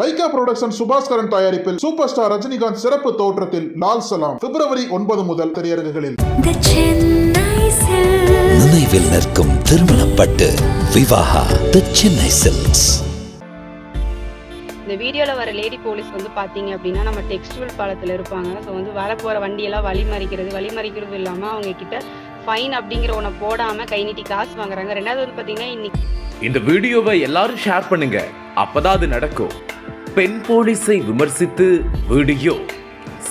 Lyca production Subaskaran தயாரிப்பில் super star Rajinikanth சிறப்பு தோற்றத்தில் லால் சலாம். பிப்ரவரி ஒன்பது முதல் திரையரங்குகளில். நினைவில் நிற்கும் திருமணப்பட்டு விவாகா தி சென்னை சில்க்ஸ் இந்த வீடியோவில் வர லேடி போலீஸ் வந்து பார்த்தீங்க அப்படின்னா நம்ம டெக்ஸ்டுவல் பாலத்தில் இருப்பாங்க. ஸோ வந்து வரப்போகிற வண்டியெல்லாம் வழிமறிக்கிறது வழிமறிக்கிறது இல்லாமல் அவங்க கிட்ட ஃபைன் அப்படிங்கிற ஒன்றை போடாமல் கை நீட்டி காசு வாங்குறாங்க. ரெண்டாவது வந்து பார்த்தீங்கன்னா இன்னைக்கு இந்த வீடியோவை எல்லாரும் ஷேர் பண்ணுங்க. அப்பதான் அது நடக்கும். பெண் போலீஸை விமர்சித்து வீடியோ.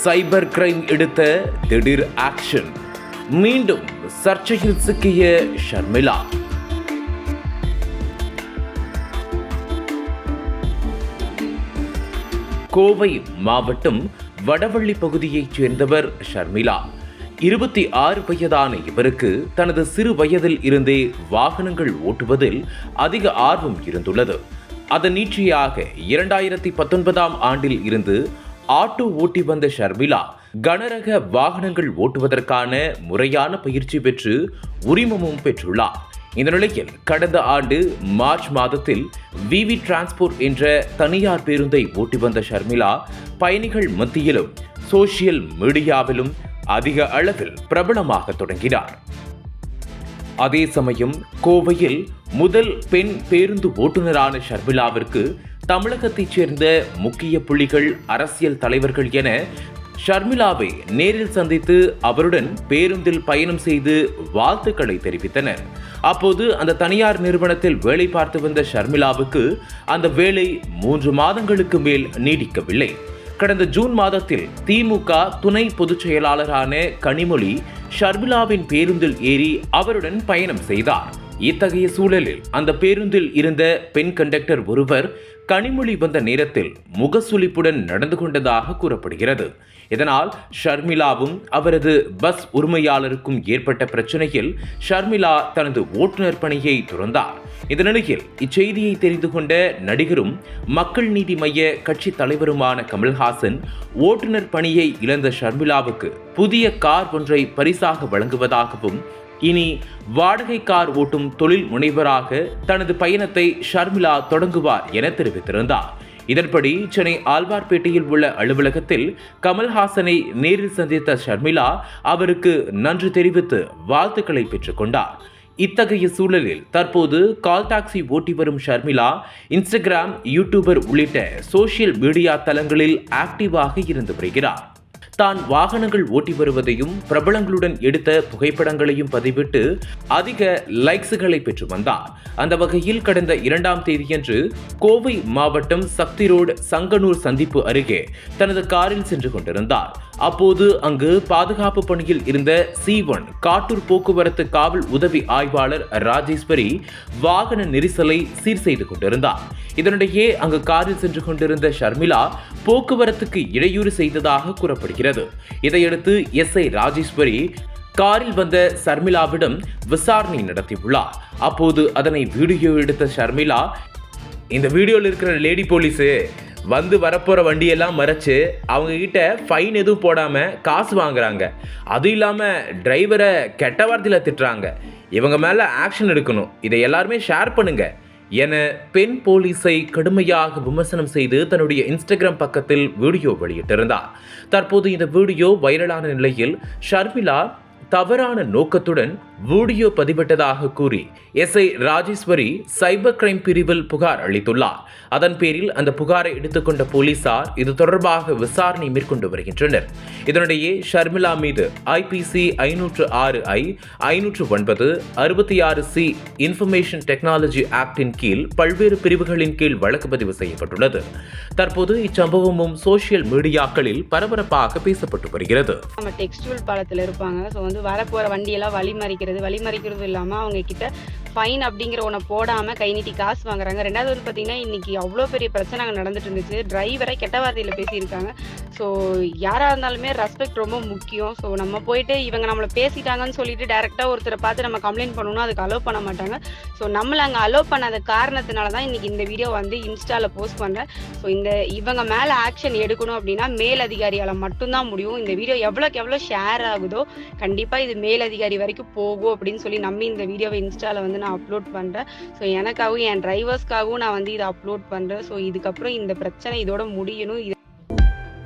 சைபர் கிரைம் எடுத்த திடீர் ஆக்ஷன். மீண்டும் சர்ச்சையில் சிக்கிய ஷர்மிளா. கோவை மாவட்டம் வடவள்ளி பகுதியைச் சேர்ந்தவர் ஷர்மிளா. இருபத்தி ஆறு வயதான இவருக்கு தனது சிறு வயதில் இருந்தே வாகனங்கள் ஓட்டுவதில் அதிக ஆர்வம் இருந்துள்ளது. அதன் நீட்சியாக இரண்டாயிரத்தி பத்தொன்பதாம் ஆண்டில் இருந்து ஆட்டோ ஓட்டி வந்த ஷர்மிளா கனரக வாகனங்கள் ஓட்டுவதற்கான முறையான பயிற்சி பெற்று உரிமமும் பெற்றுள்ளார். இந்த நிலையில் கடந்த ஆண்டு மார்ச் மாதத்தில் விவி டிரான்ஸ்போர்ட் என்ற தனியார் பேருந்தை ஓட்டி வந்த ஷர்மிளா பயணிகள் மத்தியிலும் சோசியல் மீடியாவிலும் அதிக அளவில் பிரபலமாக தொடங்கினார். அதே சமயம் கோவையில் முதல் பெண் பேருந்து ஓட்டுநரான ஷர்மிளாவிற்கு தமிழகத்தைச் சேர்ந்த முக்கிய புள்ளிகள் அரசியல் தலைவர்கள் என ஷர்மிளாவை நேரில் சந்தித்து அவருடன் பேருந்தில் பயணம் செய்து வாழ்த்துக்களை தெரிவித்தனர். அப்போது அந்த தனியார் நிறுவனத்தில் வேலை பார்த்து வந்த ஷர்மிளாவுக்கு அந்த வேலை மூன்று மாதங்களுக்கு மேல் நீடிக்கவில்லை. கடந்த ஜூன் மாதத்தில் திமுக துணை பொதுச் செயலாளரான கனிமொழி ஷர்மிளாவின் பேருந்தில் ஏறி அவருடன் பயணம் செய்தார். இத்தகைய சூழலில் அந்த பேருந்தில் இருந்த பெண் கண்டக்டர் ஒருவர் கனிமொழி வந்த நேரத்தில் முகசுளிப்புடன் நடந்து கொண்டதாக கூறப்படுகிறது. இதனால் ஷர்மிளாவும் அவரது பஸ் உரிமையாளருக்கும் ஏற்பட்ட பிரச்சனையில் ஷர்மிளா தனது ஓட்டுநர் பணியை துறந்தார். இந்த நிலையில் இச்செய்தியை தெரிந்து கொண்ட நடிகரும் மக்கள் நீதி மைய கட்சி தலைவருமான கமல்ஹாசன் ஓட்டுநர் பணியை இழந்த ஷர்மிளாவுக்கு புதிய கார் ஒன்றை பரிசாக வழங்குவதாகவும் இனி வாடகை கார் ஓட்டும் தொழில் முனைவராக தனது பயணத்தை ஷர்மிளா தொடங்குவார் என தெரிவித்திருந்தார். இதன்படி சென்னை ஆழ்வார்பேட்டையில் உள்ள அலுவலகத்தில் கமல்ஹாசனை நேரில் சந்தித்த ஷர்மிளா அவருக்கு நன்றி தெரிவித்து வாழ்த்துக்களை பெற்றுக்கொண்டார் இத்தகைய சூழலில் தற்போது கால் டாக்ஸி ஓட்டி வரும் ஷர்மிளா இன்ஸ்டாகிராம் யூடியூபர் உள்ளிட்ட சோஷியல் மீடியா தளங்களில் ஆக்டிவாக இருந்து வருகிறார். தான் வாகனங்கள் ஓட்டி வருவதையும் பிரபலங்களுடன் எடுத்த புகைப்படங்களையும் பதிவிட்டு அதிக லைக்ஸுகளை பெற்று வந்தார். அந்த வகையில் கடந்த இரண்டாம் தேதியன்று கோவை மாவட்டம் சக்தி ரோடு சங்கனூர் சந்திப்பு அருகே தனது காரில் சென்று கொண்டிருந்தார். அப்போது அங்கு பாதுகாப்பு பணியில் இருந்த சி ஒன் காட்டூர் போக்குவரத்து காவல் உதவி ஆய்வாளர் ராஜேஸ்வரி வாகன நெரிசலை சீர் செய்து கொண்டிருந்தார். இதனிடையே அங்கு காரில் சென்று கொண்டிருந்த ஷர்மிளா போக்குவரத்துக்கு இடையூறு செய்ததாக கூறப்படுகிறது. இதையடுத்து எஸ் ஐ ராஜேஸ்வரி காரில் வந்த ஷர்மிளாவிடம் விசாரணை நடத்தியுள்ளார். அப்போது அதனை வீடியோ எடுத்த ஷர்மிளா இந்த வீடியோவில் இருக்கிற லேடி போலீஸு வந்து வரப்போகிற வண்டியெல்லாம் மறைச்சு அவங்க கிட்ட ஃபைன் எதுவும் போடாமல் காசு வாங்குறாங்க. அதுவும் இல்லாமல் டிரைவரை கெட்ட வார்த்தையில் திட்டுறாங்க. இவங்க மேலே ஆக்ஷன் எடுக்கணும். இதை எல்லாருமே ஷேர் பண்ணுங்கள் என பெண் போலீஸை கடுமையாக விமர்சனம் செய்து தன்னுடைய இன்ஸ்டாகிராம் பக்கத்தில் வீடியோ வெளியிட்டிருந்தார். தற்போது இந்த வீடியோ வைரலான நிலையில் ஷர்மிளா தவறான நோக்கத்துடன் வீடியோ பதிவிட்டதாக கூறி எஸ்ஐ ராஜேஸ்வரி சைபர் கிரைம் பிரிவில் புகார் அளித்துள்ளார். அதன் பேரில் அந்த புகாரை எடுத்துக்கொண்ட போலீசார் இது தொடர்பாக விசாரணை மேற்கொண்டு வருகின்றனர். இதனிடையே ஷர்மிளா மீது ஐபிசி ஐநூற்று ஆறு ஐ ஐநூற்று ஒன்பது அறுபத்தி ஆறு சி இன்ஃபர்மேஷன் டெக்னாலஜி ஆக்டின் கீழ் பல்வேறு பிரிவுகளின் கீழ் வழக்கு பதிவு செய்யப்பட்டுள்ளது. தற்போது இச்சம்பவமும் சோசியல் மீடியாக்களில் பரபரப்பாக பேசப்பட்டு வருகிறது. நம்ம டெக்ஸ்டுவல் பாலத்தில் இருப்பாங்க. ஸோ வந்து வரப்போகிற வண்டியெல்லாம் வழிமறிக்கிறது வழிமறிக்கிறது இல்லாமல் அவங்க கிட்ட ஃபைன் அப்படிங்கிற ஒன்றை போடாமல் கை நீட்டி காசு வாங்குறாங்க. ரெண்டாவது வந்து பார்த்தீங்கன்னா இன்னைக்கு அவ்வளோ பெரிய பிரச்சனை அங்கே நடந்துட்டு இருந்துச்சு. டிரைவரை கெட்ட வார்த்தையில் பேசியிருக்காங்க. ஸோ யாராக இருந்தாலுமே ரெஸ்பெக்ட் ரொம்ப முக்கியம். ஸோ நம்ம போயிட்டு இவங்க நம்மளை பேசிட்டாங்கன்னு சொல்லிட்டு டேரெக்டாக ஒருத்தரை பார்த்து நம்ம கம்ப்ளைண்ட் பண்ணணும்னா அதுக்கு அலோவ் பண்ண மாட்டாங்க. ஸோ நம்மளை அங்கே அலோவ் பண்ணாத காரணத்தினால தான் இன்னைக்கு இந்த வீடியோ வந்து இன்ஸ்டாவில் போஸ்ட் பண்ணுறேன் ஸோ இந்த இவங்க மேலே ஆக்ஷன் எடுக்கணும் அப்படின்னா மேல் அதிகாரியால் மட்டும்தான் முடியும். இந்த வீடியோ எவ்வளோக்கு எவ்வளோ ஷேர் ஆகுதோ கண்டிப்பாக இது மேல் அதிகாரி வரைக்கும் போகும் அப்படின்னு சொல்லி நம்பி இந்த வீடியோவை இன்ஸ்டாவில் வந்து நான் அப்லோட் பண்ணுறேன் ஸோ எனக்காகவும் என் டிரைவர்ஸ்க்காகவும் நான் வந்து இதை அப்லோட் பண்ணுறேன் ஸோ இதுக்கப்புறம் இந்த பிரச்சனை இதோட முடியணும். இது